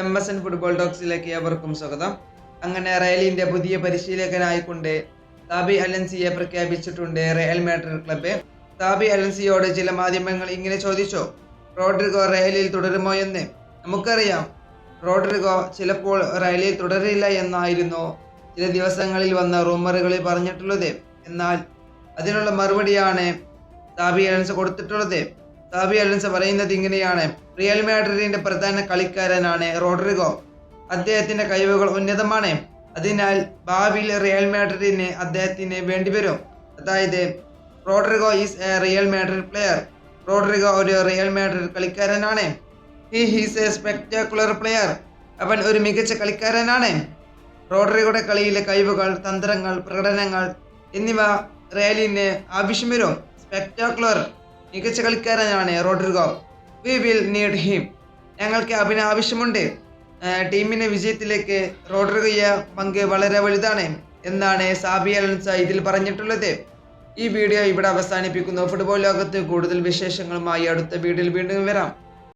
M S N football ടോക്സിലേക്ക് ഏവർക്കും സ്വാഗതം. അങ്ങനെ റയലിന്റെ പുതിയ പരിശീലകനായിക്കൊണ്ട് താബി അലൻസിയെ പ്രഖ്യാപിച്ചിട്ടുണ്ട് റയൽ മാഡ്രിഡ് ക്ലബ്ബ്. താബി അലൻസിയോട് ചില മാധ്യമങ്ങൾ ഇങ്ങനെ ചോദിച്ചോ റോഡ്രിഗോ റയലിൽ തുടരുമോ എന്ന്? നമുക്കറിയാം റോഡ്രിഗോ ചിലപ്പോൾ റയലിൽ തുടരില്ല എന്നായിരുന്നു ചില ദിവസങ്ങളിൽ വന്ന റൂമറുകളിൽ പറഞ്ഞിട്ടുള്ളത്. എന്നാൽ അതിനുള്ള മറുപടിയാണ് താബി അലൻസ് കൊടുത്തിട്ടുള്ളത്. താബി അലൻസ് പറയുന്നത് ഇങ്ങനെയാണ്. റിയൽ മാഡ്രിഡിന്റെ പ്രധാന കളിക്കാരനാണ് റോഡ്രിഗോ. അദ്ദേഹത്തിന്റെ കഴിവുകൾ ഉന്നതമാണ്. അതിനാൽ ഭാവിയിൽ റിയൽ മാഡ്രിഡിന് അദ്ദേഹത്തിന് വേണ്ടിവരും അതായത് Rodrigo is a Real Madrid player Rodrigo ഒരു റിയൽ മാഡ്രിഡ് കളിക്കാരനാണ്. He he's a spectacular player അവൻ ഒരു മികച്ച കളിക്കാരനാണ്. റോഡ്രിഗോയുടെ കളിയിലെ കഴിവുകൾ തന്ത്രങ്ങൾ പ്രകടനങ്ങൾ എന്നിവ റയലിന് ആവശ്യം വരും. സ്പെക്ടാക്കുലർ മികച്ച കളിക്കാരനാണ് Rodrigo. We will need him ഞങ്ങൾക്ക് അവന് ആവശ്യമുണ്ട്. ടീമിന് വിജയത്തിലേക്ക് റോഡ്രിഗോയ പങ്ക് വളരെ വലുതാണ് എന്നാണ് സാബി അലൻസ ഇതിൽ പറഞ്ഞിട്ടുള്ളത്. ഈ വീഡിയോ ഇവിടെ അവസാനിപ്പിക്കുന്നു. ഫുട്ബോൾ ലോകത്ത് കൂടുതൽ വിശേഷങ്ങളുമായി അടുത്ത വീഡിയോയിൽ വീണ്ടും വരാം.